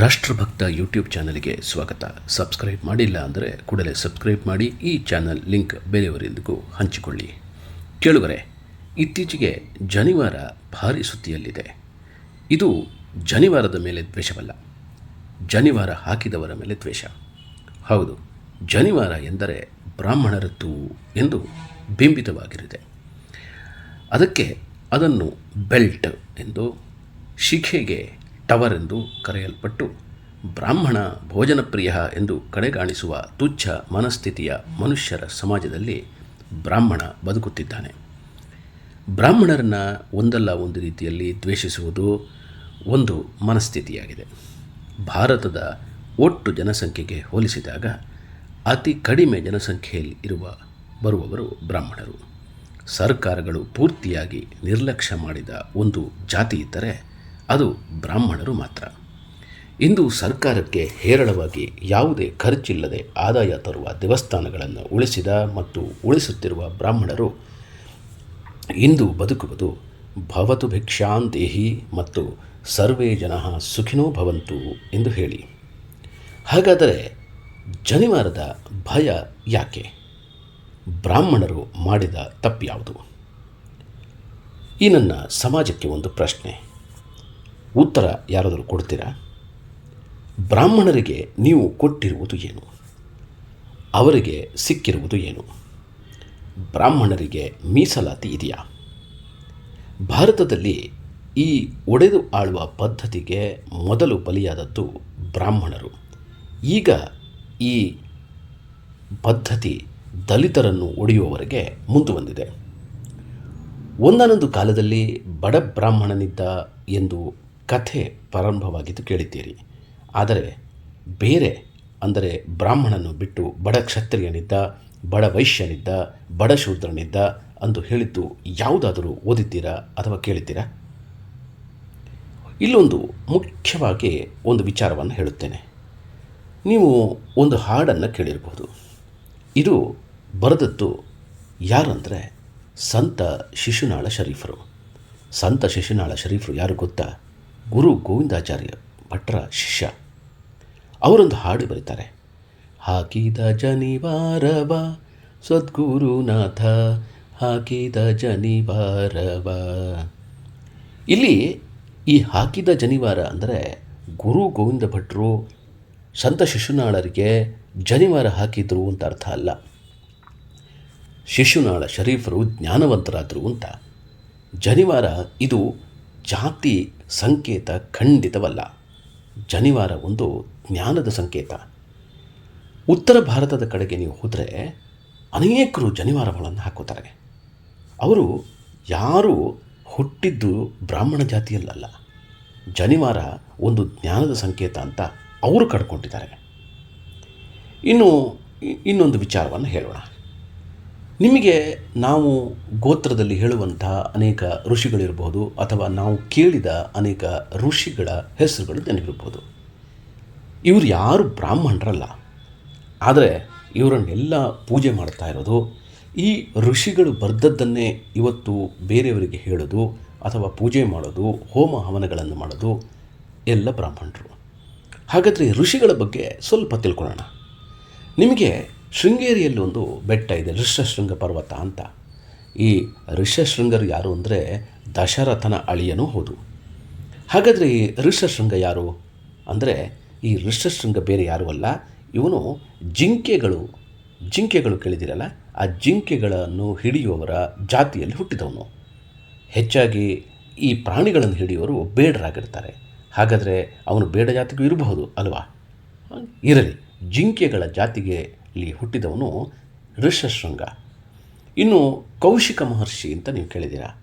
ರಾಷ್ಟ್ರಭಕ್ತ YouTube ಚಾನಲ್ಗೆ ಸ್ವಾಗತ. Subscribe ಮಾಡಿಲ್ಲ ಅಂದರೆ ಕೂಡಲೇ ಸಬ್ಸ್ಕ್ರೈಬ್ ಮಾಡಿ ಈ ಚಾನಲ್ ಲಿಂಕ್ ಬೇರೆಯವರೆಂದಿಗೂ ಹಂಚಿಕೊಳ್ಳಿ. ಕೇಳುಗರೆ, ಇತ್ತೀಚೆಗೆ ಜನಿವಾರ ಭಾರಿ ಸುದ್ದಿಯಲ್ಲಿದೆ. ಇದು ಜನಿವಾರದ ಮೇಲೆ ದ್ವೇಷವಲ್ಲ. ಜನಿವಾರ ಹಾಕಿದವರ ಮೇಲೆ ದ್ವೇಷ. ಹೌದು, ಜನಿವಾರ ಎಂದರೆ ಬ್ರಾಹ್ಮಣರದ್ದು ಎಂದು ಬಿಂಬಿತವಾಗಿರಿದೆ ಅದಕ್ಕೆ ಅದನ್ನು ಬೆಲ್ಟ್ ಎಂದು ಶಿಖೆಗೆ ಟವರ್ ಎಂದು ಕರೆಯಲ್ಪಟ್ಟು ಬ್ರಾಹ್ಮಣ ಭೋಜನ ಪ್ರಿಯ ಎಂದು ಕಡೆಗಾಣಿಸುವ ತುಚ್ಛ ಮನಸ್ಥಿತಿಯ ಮನುಷ್ಯರ ಸಮಾಜದಲ್ಲಿ ಬ್ರಾಹ್ಮಣ ಬದುಕುತ್ತಿದ್ದಾನೆ. ಬ್ರಾಹ್ಮಣರನ್ನು ಒಂದಲ್ಲ ಒಂದು ರೀತಿಯಲ್ಲಿ ದ್ವೇಷಿಸುವುದು ಒಂದು ಮನಸ್ಥಿತಿಯಾಗಿದೆ. ಭಾರತದ ಒಟ್ಟು ಜನಸಂಖ್ಯೆಗೆ ಹೋಲಿಸಿದಾಗ ಅತಿ ಕಡಿಮೆ ಜನಸಂಖ್ಯೆಯಲ್ಲಿ ಇರುವ ಬರುವವರು ಬ್ರಾಹ್ಮಣರು. ಸರ್ಕಾರಗಳು ಪೂರ್ತಿಯಾಗಿ ನಿರ್ಲಕ್ಷ್ಯ ಮಾಡಿದ ಒಂದು ಜಾತಿ ಇದ್ದರೆ ಅದು ಬ್ರಾಹ್ಮಣರು ಮಾತ್ರ. ಇಂದು ಸರ್ಕಾರಕ್ಕೆ ಹೇರಳವಾಗಿ ಯಾವುದೇ ಖರ್ಚಿಲ್ಲದೆ ಆದಾಯ ತರುವ ದೇವಸ್ಥಾನಗಳನ್ನು ಉಳಿಸಿದ ಮತ್ತು ಉಳಿಸುತ್ತಿರುವ ಬ್ರಾಹ್ಮಣರು ಇಂದು ಬದುಕುವುದು ಭವತು ಭಿಕ್ಷಾಂತೇಹಿ ಮತ್ತು ಸರ್ವೇ ಜನ ಸುಖಿನೋ ಭವಂತು ಎಂದು ಹೇಳಿ. ಹಾಗಾದರೆ ಜನಿವಾರದ ಭಯ ಯಾಕೆ? ಬ್ರಾಹ್ಮಣರು ಮಾಡಿದ ತಪ್ಪ್ಯಾವುದು ಈ ನನ್ನ ಸಮಾಜಕ್ಕೆ ಒಂದು ಪ್ರಶ್ನೆ. ಉತ್ತರ ಯಾರಾದರೂ ಕೊಡ್ತೀರಾ? ಬ್ರಾಹ್ಮಣರಿಗೆ ನೀವು ಕೊಟ್ಟಿರುವುದು ಏನು? ಅವರಿಗೆ ಸಿಕ್ಕಿರುವುದು ಏನು? ಬ್ರಾಹ್ಮಣರಿಗೆ ಮೀಸಲಾತಿ ಇದೆಯಾ? ಭಾರತದಲ್ಲಿ ಈ ಒಡೆದು ಆಳುವ ಪದ್ಧತಿಗೆ ಮೊದಲು ಬಲಿಯಾದದ್ದು ಬ್ರಾಹ್ಮಣರು. ಈಗ ಈ ಪದ್ಧತಿ ದಲಿತರನ್ನು ಒಡೆಯುವವರೆಗೆ ಮುಂದುವಂದಿದೆ ಒಂದಾನೊಂದು ಕಾಲದಲ್ಲಿ ಬಡ ಬ್ರಾಹ್ಮಣನಿದ್ದ ಎಂದು ಕಥೆ ಪ್ರಾರಂಭವಾಗಿದ್ದು ಕೇಳಿದ್ದೀರಿ. ಆದರೆ ಬೇರೆ, ಅಂದರೆ ಬ್ರಾಹ್ಮಣನು ಬಿಟ್ಟು ಬಡ ಕ್ಷತ್ರಿಯನಿದ್ದ, ಬಡ ವೈಶ್ಯನಿದ್ದ, ಬಡ ಶೂದ್ರನಿದ್ದ ಅಂದು ಹೇಳಿದ್ದು ಯಾವುದಾದರೂ ಓದಿದ್ದೀರಾ ಅಥವಾ ಕೇಳಿದ್ದೀರಾ? ಇಲ್ಲೊಂದು ಮುಖ್ಯವಾಗಿ ಒಂದು ವಿಚಾರವನ್ನು ಹೇಳುತ್ತೇನೆ. ನೀವು ಒಂದು ಹಾಡನ್ನು ಕೇಳಿರಬಹುದು ಇದು ಬರೆದದ್ದು ಯಾರಂದರೆ ಸಂತ ಶಿಶುನಾಳ ಶರೀಫರು. ಸಂತ ಶಿಶುನಾಳ ಶರೀಫರು ಯಾರು ಗೊತ್ತಾ? ಗುರು ಗೋವಿಂದಾಚಾರ್ಯ ಭಟ್ರ ಶಿಷ್ಯ. ಅವರೊಂದು ಹಾಡು ಬರೀತಾರೆ. ಹಾಕಿದ ಜನಿವಾರವ, ಸದ್ಗುರುನಾಥ, ಹಾಕಿದ ಜನಿವಾರವ. ಇಲ್ಲಿ ಈ ಹಾಕಿದ ಜನಿವಾರ ಅಂದರೆ ಗುರು ಗೋವಿಂದ ಭಟ್ರು ಸಂತ ಶಿಶುನಾಳರಿಗೆ ಜನಿವಾರ ಹಾಕಿದ್ರು ಅಂತ ಅರ್ಥ ಅಲ್ಲ. ಶಿಶುನಾಳ ಶರೀಫರು ಜ್ಞಾನವಂತರಾದರು ಅಂತ. ಜನಿವಾರ ಇದು ಜಾತಿ ಸಂಕೇತ ಖಂಡಿತವಲ್ಲ. ಜನಿವಾರ ಒಂದು ಜ್ಞಾನದ ಸಂಕೇತ. ಉತ್ತರ ಭಾರತದ ಕಡೆಗೆ ನೀವು ಹೋದರೆ ಅನೇಕರು ಜನಿವಾರಗಳನ್ನು ಹಾಕೋತಾರೆ. ಅವರು ಯಾರು ಹುಟ್ಟಿದ್ದು ಬ್ರಾಹ್ಮಣ ಜಾತಿಯಲ್ಲಲ್ಲ. ಜನಿವಾರ ಒಂದು ಜ್ಞಾನದ ಸಂಕೇತ ಅಂತ ಅವರು ಕಡ್ಕೊಂಡಿದ್ದಾರೆ. ಇನ್ನು ಇನ್ನೊಂದು ವಿಚಾರವನ್ನು ಹೇಳೋಣ. ನಿಮಗೆ ನಾವು ಗೋತ್ರದಲ್ಲಿ ಹೇಳುವಂತಹ ಅನೇಕ ಋಷಿಗಳಿರಬಹುದು ಅಥವಾ ನಾವು ಕೇಳಿದ ಅನೇಕ ಋಷಿಗಳ ಹೆಸರುಗಳು ನೆನಪಿರ್ಬೋದು. ಇವರು ಯಾರು ಬ್ರಾಹ್ಮಣರಲ್ಲ. ಆದರೆ ಇವರನ್ನೆಲ್ಲ ಪೂಜೆ ಮಾಡ್ತಾ ಇರೋದು, ಈ ಋಷಿಗಳು ಬರೆದದ್ದನ್ನೇ ಇವತ್ತು ಬೇರೆಯವರಿಗೆ ಹೇಳೋದು ಅಥವಾ ಪೂಜೆ ಮಾಡೋದು, ಹೋಮ ಹವನಗಳನ್ನು ಮಾಡೋದು ಎಲ್ಲ ಬ್ರಾಹ್ಮಣರು. ಹಾಗಾದರೆ ಋಷಿಗಳ ಬಗ್ಗೆ ಸ್ವಲ್ಪ ತಿಳ್ಕೊಳ್ಳೋಣ. ನಿಮಗೆ ಶೃಂಗೇರಿಯಲ್ಲಿ ಒಂದು ಬೆಟ್ಟ ಇದೆ ಋಷಶೃಂಗ ಪರ್ವತ ಅಂತ. ಈ ಋಷಶೃಂಗರು ಯಾರು ಅಂದರೆ ದಶರಥನ ಅಳಿಯನೂ ಹೌದು. ಹಾಗಾದರೆ ಈ ಋಷಶೃಂಗ ಯಾರು? ಅಂದರೆ ಈ ಋಷಶೃಂಗ ಬೇರೆ ಯಾರೂ ಅಲ್ಲ, ಇವನು ಜಿಂಕೆಗಳು ಜಿಂಕೆಗಳು ಕೇಳಿದಿರಲ್ಲ ಆ ಜಿಂಕೆಗಳನ್ನು ಹಿಡಿಯುವವರ ಜಾತಿಯಲ್ಲಿ ಹುಟ್ಟಿದವನು. ಹೆಚ್ಚಾಗಿ ಈ ಪ್ರಾಣಿಗಳನ್ನು ಹಿಡಿಯುವರು ಬೇಡರಾಗಿರ್ತಾರೆ. ಹಾಗಾದರೆ ಅವನು ಬೇಡ ಜಾತಿಗೂ ಇರಬಹುದು ಅಲ್ವಾ? ಇರಲಿ, ಜಿಂಕೆಗಳ ಜಾತಿಗೆ ಇಲ್ಲಿ ಹುಟ್ಟಿದವನು ಋಷಶೃಂಗ. ಇನ್ನು ಕೌಶಿಕ ಮಹರ್ಷಿ ಅಂತ ನೀವು ಕೇಳಿದ್ದೀರಾ?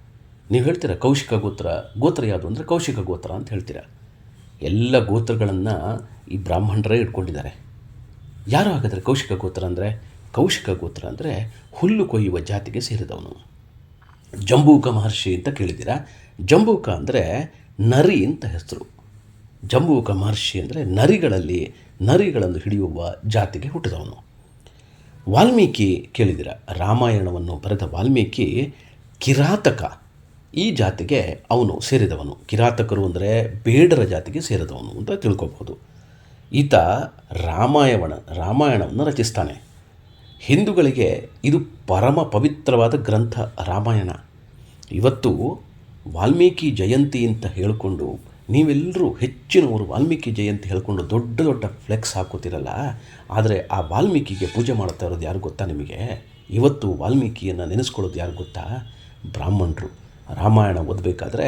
ನೀವು ಹೇಳ್ತೀರಾ ಕೌಶಿಕ ಗೋತ್ರ ಗೋತ್ರ ಯಾವುದು ಅಂದರೆ ಕೌಶಿಕ ಗೋತ್ರ ಅಂತ ಹೇಳ್ತೀರಾ? ಎಲ್ಲ ಗೋತ್ರಗಳನ್ನು ಈ ಬ್ರಾಹ್ಮಣರೇ ಇಟ್ಕೊಂಡಿದ್ದಾರೆ. ಯಾರು ಹಾಗಾದರೆ ಕೌಶಿಕ ಗೋತ್ರ ಅಂದರೆ? ಕೌಶಿಕ ಗೋತ್ರ ಅಂದರೆ ಹುಲ್ಲು ಕೊಯ್ಯುವ ಜಾತಿಗೆ ಸೇರಿದವನು. ಜಂಬೂಕ ಮಹರ್ಷಿ ಅಂತ ಕೇಳಿದ್ದೀರಾ? ಜಂಬೂಕ ಅಂದರೆ ನರಿ ಅಂತ ಹೆಸರು. ಜಂಬೂಕ ಮಹರ್ಷಿ ಅಂದರೆ ನರಿಗಳಲ್ಲಿ, ನರಿಗಳನ್ನು ಹಿಡಿಯುವ ಜಾತಿಗೆ ಹುಟ್ಟಿದವನು. ವಾಲ್ಮೀಕಿ ಕೇಳಿದಿರ, ರಾಮಾಯಣವನ್ನು ಬರೆದ ವಾಲ್ಮೀಕಿ ಕಿರಾತಕ. ಈ ಜಾತಿಗೆ ಅವನು ಸೇರಿದವನು. ಕಿರಾತಕರು ಅಂದರೆ ಬೇಡರ ಜಾತಿಗೆ ಸೇರಿದವನು ಅಂತ ತಿಳ್ಕೊಬಹುದು. ಈತ ರಾಮಾಯಣ, ರಾಮಾಯಣವನ್ನು ರಚಿಸ್ತಾನೆ. ಹಿಂದೂಗಳಿಗೆ ಇದು ಪರಮ ಪವಿತ್ರವಾದ ಗ್ರಂಥ ರಾಮಾಯಣ. ಇವತ್ತು ವಾಲ್ಮೀಕಿ ಜಯಂತಿ ಅಂತ ಹೇಳಿಕೊಂಡು ನೀವೆಲ್ಲರೂ ಹೆಚ್ಚಿನವರು ವಾಲ್ಮೀಕಿ ಜಯಂತಿ ಹೇಳ್ಕೊಂಡು ದೊಡ್ಡ ದೊಡ್ಡ ಫ್ಲೆಕ್ಸ್ ಹಾಕೋತಿರಲ್ಲ ಆದರೆ ಆ ವಾಲ್ಮೀಕಿಗೆ ಪೂಜೆ ಮಾಡ್ತಾ ಇರೋದು ಯಾರು ಗೊತ್ತಾ ನಿಮಗೆ? ಇವತ್ತು ವಾಲ್ಮೀಕಿಯನ್ನು ನೆನೆಸ್ಕೊಳ್ಳೋದು ಯಾರು ಗೊತ್ತಾ? ಬ್ರಾಹ್ಮಣರು. ರಾಮಾಯಣ ಓದಬೇಕಾದ್ರೆ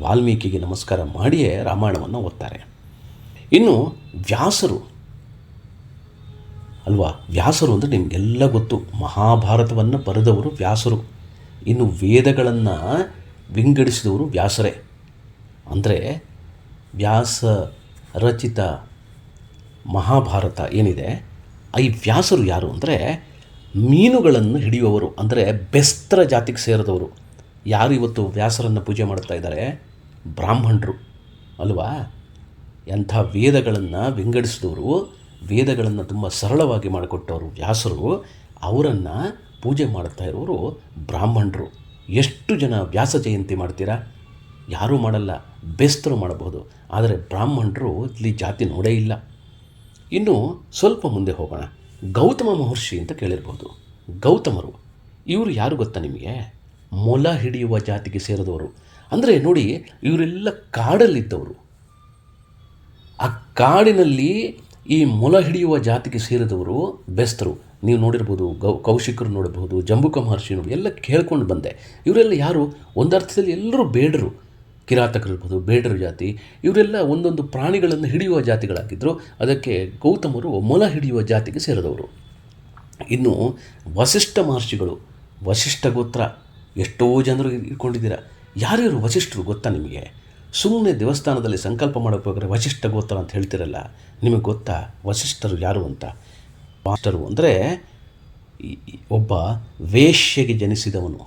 ವಾಲ್ಮೀಕಿಗೆ ನಮಸ್ಕಾರ ಮಾಡಿಯೇ ರಾಮಾಯಣವನ್ನು ಓದ್ತಾರೆ. ಇನ್ನು ವ್ಯಾಸರು. ಅಲ್ವಾ? ವ್ಯಾಸರು ಅಂದರೆ ನಿಮಗೆಲ್ಲ ಗೊತ್ತು. ಮಹಾಭಾರತವನ್ನು ಬರೆದವರು ವ್ಯಾಸರು. ಇನ್ನು ವೇದಗಳನ್ನು ವಿಂಗಡಿಸಿದವರು ವ್ಯಾಸರೇ. ಅಂದರೆ ವ್ಯಾಸ ರಚಿತ ಮಹಾಭಾರತ ಏನಿದೆ ಈ ವ್ಯಾಸರು ಯಾರು ಅಂದರೆ ಮೀನುಗಳನ್ನು ಹಿಡಿಯುವವರು, ಅಂದರೆ ಬೆಸ್ತ್ರ ಜಾತಿಗೆ ಸೇರಿದವರು. ಯಾರು ಇವತ್ತು ವ್ಯಾಸರನ್ನು ಪೂಜೆ ಮಾಡ್ತಾ ಇದ್ದಾರೆ? ಬ್ರಾಹ್ಮಣರು, ಅಲ್ವಾ? ಎಂಥ ವೇದಗಳನ್ನು ವಿಂಗಡಿಸಿದವರು, ವೇದಗಳನ್ನು ತುಂಬ ಸರಳವಾಗಿ ಮಾಡಿಕೊಟ್ಟವರು ವ್ಯಾಸರು, ಅವರನ್ನು ಪೂಜೆ ಮಾಡ್ತಾ ಇರೋರು ಬ್ರಾಹ್ಮಣರು. ಎಷ್ಟು ಜನ ವ್ಯಾಸ ಜಯಂತಿ ಮಾಡ್ತೀರಾ? ಯಾರೂ ಮಾಡಲ್ಲ, ಬೆಸ್ತರು ಮಾಡಬಹುದು. ಆದರೆ ಬ್ರಾಹ್ಮಣರು ಇಲ್ಲಿ ಜಾತಿ ನೋಡೇ ಇಲ್ಲ. ಇನ್ನು ಸ್ವಲ್ಪ ಮುಂದೆ ಹೋಗೋಣ. ಗೌತಮ ಮಹರ್ಷಿ ಅಂತ ಕೇಳಿರ್ಬೋದು. ಗೌತಮರು, ಇವರು ಯಾರು ಗೊತ್ತಾ ನಿಮಗೆ? ಮೊಲ ಹಿಡಿಯುವ ಜಾತಿಗೆ ಸೇರಿದವರು. ಅಂದರೆ ನೋಡಿ, ಇವರೆಲ್ಲ ಕಾಡಲ್ಲಿದ್ದವರು. ಆ ಕಾಡಿನಲ್ಲಿ ಈ ಮೊಲ ಹಿಡಿಯುವ ಜಾತಿಗೆ ಸೇರಿದವರು ಬೆಸ್ತರು. ನೀವು ನೋಡಿರ್ಬೋದು, ಗೌ, ಕೌಶಿಕರು ನೋಡಬಹುದು, ಜಂಬುಕ ಮಹರ್ಷಿ ನೋಡಿ, ಎಲ್ಲ ಕೇಳ್ಕೊಂಡು ಬಂದೆ. ಇವರೆಲ್ಲ ಯಾರು? ಒಂದರ್ಥದಲ್ಲಿ ಎಲ್ಲರೂ ಬೇಡರು. ಕಿರಾತಕರು ಇರ್ಬೋದು ಬೇಡರ ಜಾತಿ, ಇವರೆಲ್ಲ ಒಂದೊಂದು ಪ್ರಾಣಿಗಳನ್ನು ಹಿಡಿಯುವ ಜಾತಿಗಳಾಗಿದ್ದರು ಅದಕ್ಕೆ ಗೌತಮರು ಮೊಲ ಹಿಡಿಯುವ ಜಾತಿಗೆ ಸೇರಿದವರು. ಇನ್ನು ವಸಿಷ್ಠ ಮಹರ್ಷಿಗಳು, ವಸಿಷ್ಠ ಗೋತ್ರ, ಎಷ್ಟೋ ಜನರು ಇಟ್ಕೊಂಡಿದ್ದೀರಾ? ಯಾರ್ಯಾರು ವಸಿಷ್ಠರು ಗೊತ್ತಾ ನಿಮಗೆ? ಸುಮ್ಮನೆ ದೇವಸ್ಥಾನದಲ್ಲಿ ಸಂಕಲ್ಪ ಮಾಡೋಕ್ಕೋಗ್ರೆ ವಸಿಷ್ಠ ಗೋತ್ರ ಅಂತ ಹೇಳ್ತಿರಲ್ಲ, ನಿಮಗೆ ಗೊತ್ತಾ? ವಸಿಷ್ಠರು ಯಾರು ಅಂತ? ಮಾಸ್ಟರು ಅಂದರೆ ಒಬ್ಬ ವೇಶ್ಯೆಗೆ ಜನಿಸಿದವನು.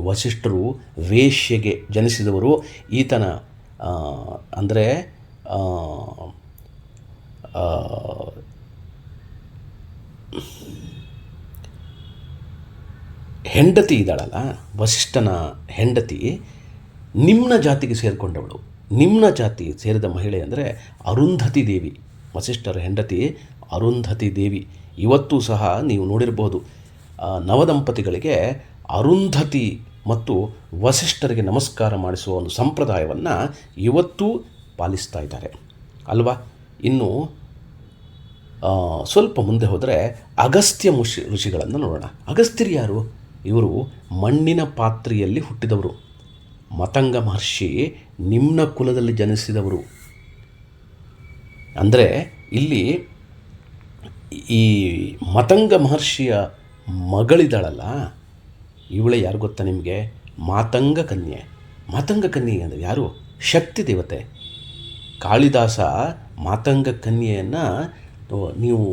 ವಸಿಷ್ಠರು ವೇಶ್ಯೆಗೆ ಜನಿಸಿದವರು. ಈತನ ಅಂದರೆ ಹೆಂಡತಿ ಇದ್ದಾಳಲ್ಲ, ವಸಿಷ್ಠನ ಹೆಂಡತಿ, ನಿಮ್ನ ಜಾತಿಗೆ ಸೇರಿಕೊಂಡವಳು. ನಿಮ್ನ ಜಾತಿ ಸೇರಿದ ಮಹಿಳೆ ಅಂದರೆ ಅರುಂಧತಿ ದೇವಿ. ವಸಿಷ್ಠರ ಹೆಂಡತಿ ಅರುಂಧತಿ ದೇವಿ. ಇವತ್ತು ಸಹ ನೀವು ನೋಡಿರ್ಬೋದು. ನವದಂಪತಿಗಳಿಗೆ ಅರುಂಧತಿ ಮತ್ತು ವಸಿಷ್ಠರಿಗೆ ನಮಸ್ಕಾರ ಮಾಡಿಸುವ ಒಂದು ಸಂಪ್ರದಾಯವನ್ನು ಇವತ್ತೂ ಪಾಲಿಸ್ತಾ ಇದ್ದಾರೆ. ಅಲ್ವಾ? ಇನ್ನು ಸ್ವಲ್ಪ ಮುಂದೆ ಹೋದರೆ ಅಗಸ್ತ್ಯ ಮುಷಿ, ಋಷಿಗಳನ್ನು ನೋಡೋಣ. ಅಗಸ್ತ್ಯರು ಯಾರು? ಇವರು ಮಣ್ಣಿನ ಪಾತ್ರೆಯಲ್ಲಿ ಹುಟ್ಟಿದವರು. ಮತಂಗ ಮಹರ್ಷಿ ನಿಮ್ನ ಕುಲದಲ್ಲಿ ಜನಿಸಿದವರು. ಅಂದರೆ ಇಲ್ಲಿ ಈ ಮತಂಗ ಮಹರ್ಷಿಯ ಮಗಳಿದ್ದಾಳಲ್ಲ, ಇವಳೆ ಯಾರು ಗೊತ್ತಾ ನಿಮಗೆ? ಮಾತಂಗ ಕನ್ಯೆ. ಮಾತಂಗ ಕನ್ಯೆ ಅಂದರೆ ಯಾರು? ಶಕ್ತಿ ದೇವತೆ. ಕಾಳಿದಾಸ ಮಾತಂಗ ಕನ್ಯೆಯನ್ನು ನೀವು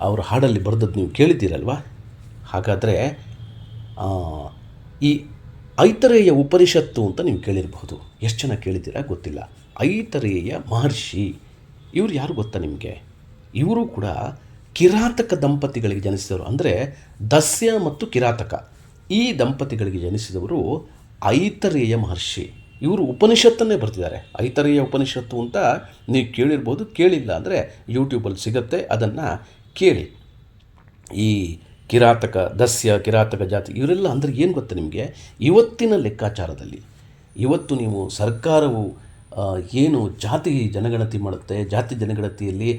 ಅವ್ರ ಹಾಡಲ್ಲಿ ಬರೆದದ್ದು ನೀವು ಕೇಳಿದ್ದೀರಲ್ವಾ? ಹಾಗಾದರೆ ಈ ಐತರೇಯ ಉಪನಿಷತ್ತು ಅಂತ ನೀವು ಕೇಳಿರಬಹುದು. ಎಷ್ಟು ಜನ ಕೇಳಿದ್ದೀರಾ ಗೊತ್ತಿಲ್ಲ. ಐತರೇಯ ಮಹರ್ಷಿ. ಇವರು ಯಾರು ಗೊತ್ತಾ ನಿಮಗೆ? ಇವರು ಕೂಡ ಕಿರಾತಕ ದಂಪತಿಗಳಿಗೆ ಜನಿಸಿದವರು ಅಂದರೆ ದಸ್ಯ ಮತ್ತು ಕಿರಾತಕ. ಈ ದಂಪತಿಗಳಿಗೆ ಜನಿಸಿದವರು ಐತರೇಯ ಮಹರ್ಷಿ. ಇವರು ಉಪನಿಷತ್ತನ್ನೇ ಬರ್ತಿದ್ದಾರೆ. ಐತರೇಯ ಉಪನಿಷತ್ತು ಅಂತ ನೀವು ಕೇಳಿರ್ಬೋದು. ಕೇಳಿಲ್ಲ ಅಂದರೆ ಯೂಟ್ಯೂಬಲ್ಲಿ ಸಿಗುತ್ತೆ. ಅದನ್ನು ಕೇಳಿ. ಈ ಕಿರಾತಕ, ದಸ್ಯ, ಕಿರಾತಕ ಜಾತಿ ಇವರೆಲ್ಲ ಅಂದರೆ ಏನು ಗೊತ್ತಾ ನಿಮಗೆ? ಇವತ್ತಿನ ಲೆಕ್ಕಾಚಾರದಲ್ಲಿ. ಇವತ್ತು ನೀವು ಸರ್ಕಾರವು ಏನು ಜಾತಿ ಜನಗಣತಿ ಮಾಡುತ್ತೆ, ಜಾತಿ ಜನಗಣತಿಯಲ್ಲಿ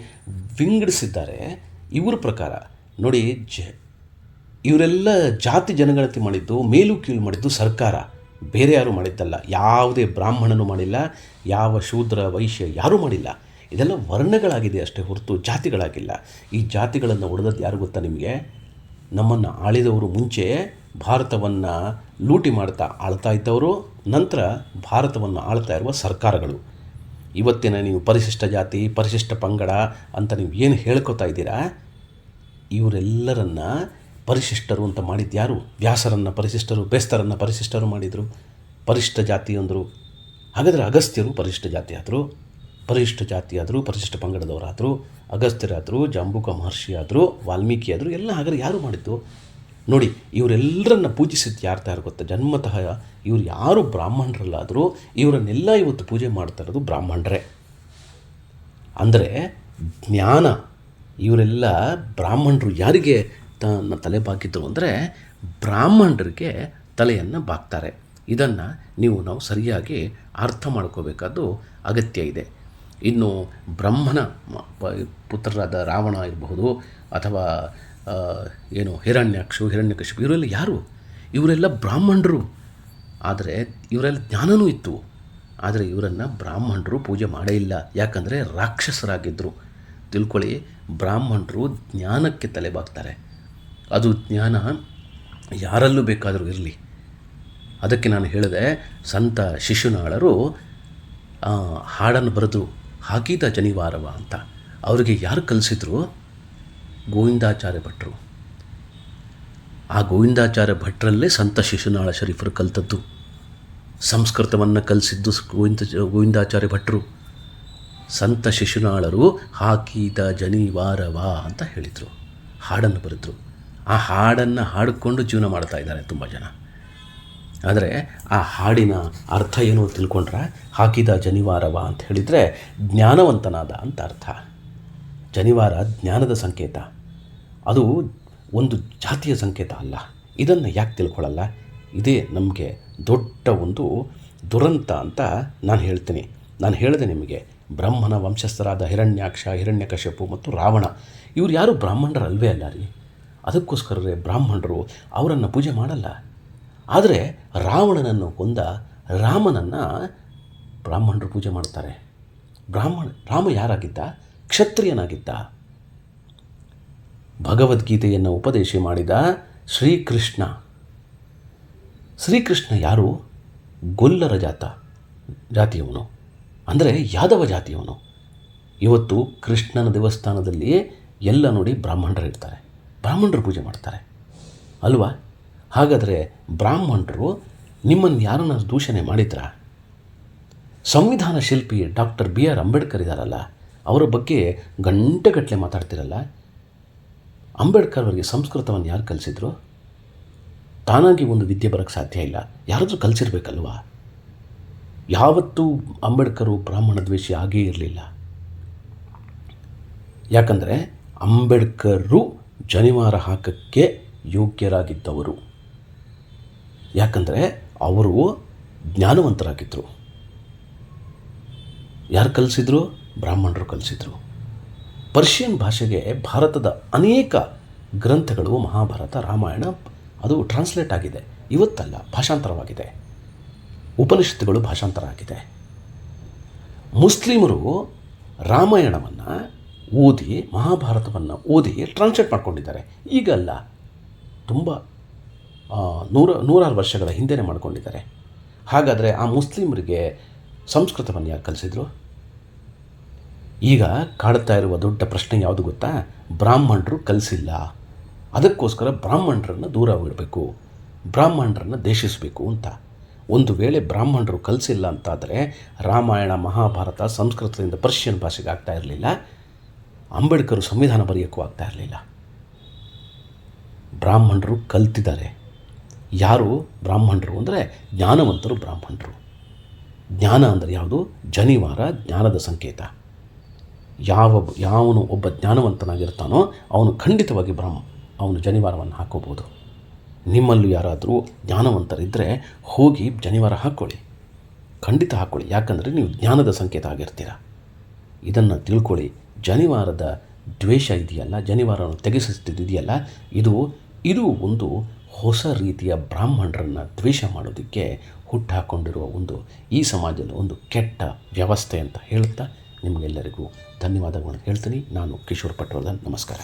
ವಿಂಗಡಿಸಿದ್ದಾರೆ. ಇವ್ರ ಪ್ರಕಾರ, ನೋಡಿ, ಜ, ಇವರೆಲ್ಲ ಜಾತಿ ಜನಗಣತಿ ಮಾಡಿದ್ದು, ಮೇಲು ಕೀಳು ಮಾಡಿದ್ದು ಸರ್ಕಾರ. ಬೇರೆ ಯಾರೂ ಮಾಡಿದ್ದಲ್ಲ. ಯಾವುದೇ ಬ್ರಾಹ್ಮಣನೂ ಮಾಡಿಲ್ಲ, ಯಾವ ಶೂದ್ರ, ವೈಶ್ಯ ಯಾರೂ ಮಾಡಿಲ್ಲ. ಇದೆಲ್ಲ ವರ್ಣಗಳಾಗಿದೆ ಅಷ್ಟೇ ಹೊರತು ಜಾತಿಗಳಾಗಿಲ್ಲ. ಈ ಜಾತಿಗಳನ್ನು ಒಡೆದದ್ದು ಯಾರು ಗೊತ್ತಾ ನಿಮಗೆ? ನಮ್ಮನ್ನು ಆಳಿದವರು ಮುಂಚೆ ಭಾರತವನ್ನು ಲೂಟಿ ಮಾಡ್ತಾ ಆಳ್ತಾ ಇದ್ದವರು, ನಂತರ ಭಾರತವನ್ನು ಆಳ್ತಾ ಇರುವ ಸರ್ಕಾರಗಳು. ಇವತ್ತಿನ ನೀವು ಪರಿಶಿಷ್ಟ ಜಾತಿ, ಪರಿಶಿಷ್ಟ ಪಂಗಡ ಅಂತ ನೀವು ಏನು ಹೇಳ್ಕೊತಾ ಇದ್ದೀರಾ? ಇವರೆಲ್ಲರನ್ನ ಪರಿಶಿಷ್ಟರು ಅಂತ ಮಾಡಿದ್ದು ಯಾರು? ವ್ಯಾಸರನ್ನು ಪರಿಶಿಷ್ಟರು, ಬೇಸ್ತರನ್ನು ಪರಿಶಿಷ್ಟರು ಮಾಡಿದರು. ಪರಿಶಿಷ್ಟ ಜಾತಿ ಅಂದರು. ಹಾಗಾದರೆ ಅಗಸ್ತ್ಯರು ಪರಿಶಿಷ್ಟ ಜಾತಿ ಆದರು, ಪರಿಶಿಷ್ಟ ಜಾತಿ ಆದರೂ, ಪರಿಶಿಷ್ಟ ಪಂಗಡದವರಾದರು, ಅಗಸ್ತ್ಯರಾದರು, ಜಾಂಬೂಕ ಮಹರ್ಷಿ ಆದರು, ವಾಲ್ಮೀಕಿ ಆದರು, ಎಲ್ಲ ಹಾಗಾದ್ರೆ ಯಾರು ಮಾಡಿದ್ದು? ನೋಡಿ, ಇವರೆಲ್ಲರನ್ನ ಪೂಜಿಸಿದ್ದು ಯಾರು ಯಾರು ಗೊತ್ತಾ? ಜನ್ಮತಃ ಇವರು ಯಾರು ಬ್ರಾಹ್ಮಣರಲ್ಲಾದರೂ ಇವರನ್ನೆಲ್ಲ ಇವತ್ತು ಪೂಜೆ ಮಾಡ್ತಾ ಇರೋದು ಬ್ರಾಹ್ಮಣರೇ. ಅಂದರೆ ಜ್ಞಾನ, ಇವರೆಲ್ಲ ಬ್ರಾಹ್ಮಣರು ಯಾರಿಗೆ ತನ್ನ ತಲೆ ಬಾಕಿದ್ರು ಅಂದರೆ ಬ್ರಾಹ್ಮಣರಿಗೆ ತಲೆಯನ್ನು ಬಾಕ್ತಾರೆ. ಇದನ್ನು ನೀವು ನಾವು ಸರಿಯಾಗಿ ಅರ್ಥ ಮಾಡ್ಕೋಬೇಕಾದ್ದು ಅಗತ್ಯ ಇದೆ. ಇನ್ನು ಬ್ರಹ್ಮನ ಪುತ್ರರಾದ ರಾವಣ ಇರಬಹುದು ಅಥವಾ ಏನು ಹಿರಣ್ಯಾಕ್ಷು ಹಿರಣ್ಯಕಶಿಪು ಇವರೆಲ್ಲ ಯಾರು? ಇವರೆಲ್ಲ ಬ್ರಾಹ್ಮಣರು. ಆದರೆ ಇವರೆಲ್ಲ ಜ್ಞಾನವೂ ಇತ್ತು. ಆದರೆ ಇವರನ್ನು ಬ್ರಾಹ್ಮಣರು ಪೂಜೆ ಮಾಡೇ ಇಲ್ಲ. ಯಾಕಂದರೆ ರಾಕ್ಷಸರಾಗಿದ್ದರು ತಿಳ್ಕೊಳ್ಳಿ, ಬ್ರಾಹ್ಮಣರು ಜ್ಞಾನಕ್ಕೆ ತಲೆಬಾಗ್ತಾರೆ. ಅದು ಜ್ಞಾನ ಯಾರಲ್ಲೂ ಬೇಕಾದರೂ ಇರಲಿ. ಅದಕ್ಕೆ ನಾನು ಹೇಳಿದೆ, ಸಂತ ಶಿಶುನಾಳರು ಹಾಡನ್ನು ಬರೆದು ಹಾಕಿದ ಜನಿವಾರವ ಅಂತ. ಅವರಿಗೆ ಯಾರು ಕಲಿಸಿದ್ರು? ಗೋವಿಂದಾಚಾರ್ಯ ಭಟ್ರು. ಆ ಗೋವಿಂದಾಚಾರ್ಯ ಭಟ್ರಲ್ಲೇ ಸಂತ ಶಿಶುನಾಳ ಶರೀಫರು ಕಲ್ತದ್ದು. ಸಂಸ್ಕೃತವನ್ನು ಕಲಿಸಿದ್ದು ಗೋವಿಂದ ಗೋವಿಂದಾಚಾರ್ಯ ಭಟ್ರು. ಸಂತ ಶಿಶುನಾಳರು ಹಾಕಿದ ಜನಿವಾರವ ಅಂತ ಹೇಳಿದರು. ಹಾಡನ್ನು ಬರೆದ್ರು. ಆ ಹಾಡನ್ನು ಹಾಡಿಕೊಂಡು ಜೀವನ ಮಾಡ್ತಾ ಇದ್ದಾರೆ ತುಂಬ ಜನ. ಆದರೆ ಆ ಹಾಡಿನ ಅರ್ಥ ಏನು ತಿಳ್ಕೊಂಡ್ರೆ? ಹಾಕಿದ ಜನಿವಾರವ ಅಂತ ಹೇಳಿದರೆ ಜ್ಞಾನವಂತನಾದ ಅಂತ ಅರ್ಥ. ಜನಿವಾರ ಜ್ಞಾನದ ಸಂಕೇತ. ಅದು ಒಂದು ಜಾತಿಯ ಸಂಕೇತ ಅಲ್ಲ. ಇದನ್ನು ಯಾಕೆ ತಿಳ್ಕೊಳ್ಳಲ್ಲ ಇದೇ ನಮಗೆ ದೊಡ್ಡ ಒಂದು ದುರಂತ ಅಂತ ನಾನು ಹೇಳ್ತೀನಿ. ನಾನು ಹೇಳಿದೆ ನಿಮಗೆ ಬ್ರಾಹ್ಮಣ ವಂಶಸ್ಥರಾದ ಹಿರಣ್ಯಾಕ್ಷ, ಹಿರಣ್ಯಕಶ್ಯಪು ಮತ್ತು ರಾವಣ, ಇವರು ಯಾರು ಬ್ರಾಹ್ಮಣರು ಅಲ್ವೇ ಅಲ್ಲ ರೀ? ಅದಕ್ಕೋಸ್ಕರವೇ ಬ್ರಾಹ್ಮಣರು ಅವರನ್ನು ಪೂಜೆ ಮಾಡಲ್ಲ. ಆದರೆ ರಾವಣನನ್ನು ಕೊಂದ ರಾಮನನ್ನು ಬ್ರಾಹ್ಮಣರು ಪೂಜೆ ಮಾಡ್ತಾರೆ. ಬ್ರಾಹ್ಮಣ, ರಾಮ ಯಾರಾಗಿದ್ದ? ಕ್ಷತ್ರಿಯನಾಗಿದ್ದ. ಭಗವದ್ಗೀತೆಯನ್ನು ಉಪದೇಶ ಮಾಡಿದ ಶ್ರೀಕೃಷ್ಣ. ಶ್ರೀಕೃಷ್ಣ ಯಾರು? ಗೊಲ್ಲರ ಜಾತ, ಜಾತಿಯವನು. ಅಂದರೆ ಯಾದವ ಜಾತಿಯವನು. ಇವತ್ತು ಕೃಷ್ಣನ ದೇವಸ್ಥಾನದಲ್ಲಿ ಎಲ್ಲ ನೋಡಿ ಬ್ರಾಹ್ಮಣರಿರ್ತಾರೆ ಬ್ರಾಹ್ಮಣರು ಪೂಜೆ ಮಾಡ್ತಾರೆ. ಅಲ್ವಾ? ಹಾಗಾದರೆ ಬ್ರಾಹ್ಮಣರು ನಿಮ್ಮನ್ನು ಯಾರನ್ನ ದೂಷಣೆ ಮಾಡಿದ್ರಾ? ಸಂವಿಧಾನ ಶಿಲ್ಪಿ ಡಾಕ್ಟರ್ ಬಿ ಆರ್ ಅಂಬೇಡ್ಕರ್ ಇದ್ದಾರಲ್ಲ ಅವರ ಬಗ್ಗೆ ಗಂಟೆಗಟ್ಟಲೆ ಮಾತಾಡ್ತಿರಲ್ಲ? ಅಂಬೇಡ್ಕರ್ ಅವರಿಗೆ ಸಂಸ್ಕೃತವನ್ನು ಯಾರು ಕಲಿಸಿದ್ರು? ತಾನಾಗಿ ಒಂದು ವಿದ್ಯೆ ಬರೋಕ್ಕೆ ಸಾಧ್ಯ ಇಲ್ಲ. ಯಾರಾದರೂ ಕಲಿಸಿರ್ಬೇಕಲ್ವಾ? ಯಾವತ್ತೂ ಅಂಬೇಡ್ಕರು ಬ್ರಾಹ್ಮಣ ದ್ವೇಷಿ ಆಗೇ ಇರಲಿಲ್ಲ. ಯಾಕಂದರೆ ಅಂಬೇಡ್ಕರು ಜನಿವಾರ ಹಾಕಕ್ಕೆ ಯೋಗ್ಯರಾಗಿದ್ದವರು. ಯಾಕಂದರೆ ಅವರು ಜ್ಞಾನವಂತರಾಗಿದ್ದರು ಯಾರು ಕಲಿಸಿದ್ರು? ಬ್ರಾಹ್ಮಣರು ಕಲಿಸಿದ್ರು. ಪರ್ಷಿಯನ್ ಭಾಷೆಗೆ ಭಾರತದ ಅನೇಕ ಗ್ರಂಥಗಳು ಮಹಾಭಾರತ, ರಾಮಾಯಣ, ಅದು ಟ್ರಾನ್ಸ್ಲೇಟ್ ಆಗಿದೆ. ಇವತ್ತಲ್ಲ, ಭಾಷಾಂತರವಾಗಿದೆ. ಉಪನಿಷತ್ತುಗಳು ಭಾಷಾಂತರ ಆಗಿದೆ. ಮುಸ್ಲಿಮರು ರಾಮಾಯಣವನ್ನು ಓದಿ, ಮಹಾಭಾರತವನ್ನು ಓದಿ ಟ್ರಾನ್ಸ್ಲೇಟ್ ಮಾಡ್ಕೊಂಡಿದ್ದಾರೆ. ಈಗ ಅಲ್ಲ ತುಂಬ ನೂರ, ನೂರಾರು ವರ್ಷಗಳ ಹಿಂದೆನೇ ಮಾಡ್ಕೊಂಡಿದ್ದಾರೆ. ಹಾಗಾದರೆ ಆ ಮುಸ್ಲಿಮರಿಗೆ ಸಂಸ್ಕೃತವನ್ನು ಯಾರು ಕಲಿಸಿದ್ರು? ಈಗ ಕಾಡ್ತಾ ಇರುವ ದೊಡ್ಡ ಪ್ರಶ್ನೆ ಯಾವುದು ಗೊತ್ತಾ? ಬ್ರಾಹ್ಮಣರು ಕಲಿಸಿಲ್ಲ. ಅದಕ್ಕೋಸ್ಕರ ಬ್ರಾಹ್ಮಣರನ್ನು ದೂರ ಇಡಬೇಕು ಬ್ರಾಹ್ಮಣರನ್ನು ದೇಶಿಸಬೇಕು ಅಂತ. ಒಂದು ವೇಳೆ ಬ್ರಾಹ್ಮಣರು ಕಲಿಸಿಲ್ಲ ಅಂತಾದರೆ ರಾಮಾಯಣ, ಮಹಾಭಾರತ, ಸಂಸ್ಕೃತದಿಂದ ಪರ್ಷಿಯನ್ ಭಾಷೆಗೆ ಆಗ್ತಾ ಇರಲಿಲ್ಲ. ಅಂಬೇಡ್ಕರ್ ಸಂವಿಧಾನ ಬರೆಯೋಕ್ಕೂ ಆಗ್ತಾ ಇರಲಿಲ್ಲ. ಬ್ರಾಹ್ಮಣರು ಕಲ್ತಿದ್ದಾರೆ. ಯಾರು ಬ್ರಾಹ್ಮಣರು ಅಂದರೆ ಜ್ಞಾನವಂತರು ಬ್ರಾಹ್ಮಣರು. ಜ್ಞಾನ ಅಂದರೆ ಯಾವುದು? ಜನಿವಾರ ಜ್ಞಾನದ ಸಂಕೇತ. ಯಾವ ಯಾವನು ಒಬ್ಬ ಜ್ಞಾನವಂತನಾಗಿರ್ತಾನೋ ಅವನು ಖಂಡಿತವಾಗಿ ಬ್ರಹ್ಮ. ಅವನು ಜನಿವಾರವನ್ನು ಹಾಕೋಬೋದು. ನಿಮ್ಮಲ್ಲೂ ಯಾರಾದರೂ ಜ್ಞಾನವಂತರಿದ್ದರೆ ಹೋಗಿ ಜನಿವಾರ ಹಾಕ್ಕೊಳ್ಳಿ ಖಂಡಿತ ಹಾಕ್ಕೊಳ್ಳಿ ಯಾಕಂದರೆ ನೀವು ಜ್ಞಾನದ ಸಂಕೇತ ಆಗಿರ್ತೀರ. ಇದನ್ನು ತಿಳ್ಕೊಳ್ಳಿ. ಜನಿವಾರದ ದ್ವೇಷ ಇದೆಯಲ್ಲ, ಜನಿವಾರವನ್ನು ತೆಗೆಸಿದ್ದು ಇದು ಇದು ಒಂದು ಹೊಸ ರೀತಿಯ ಬ್ರಾಹ್ಮಣರನ್ನು ದ್ವೇಷ ಮಾಡೋದಕ್ಕೆ ಹುಟ್ಟಾಕೊಂಡಿರುವ ಒಂದು ಈ ಸಮಾಜದ ಒಂದು ಕೆಟ್ಟ ವ್ಯವಸ್ಥೆ ಅಂತ ಹೇಳ್ತಾ ನಿಮಗೆಲ್ಲರಿಗೂ ಧನ್ಯವಾದಗಳನ್ನು ಹೇಳ್ತೀನಿ ನಾನು ಕಿಶೋರ್ ಪಟ್ವರ್ಧನ್ ನಮಸ್ಕಾರ.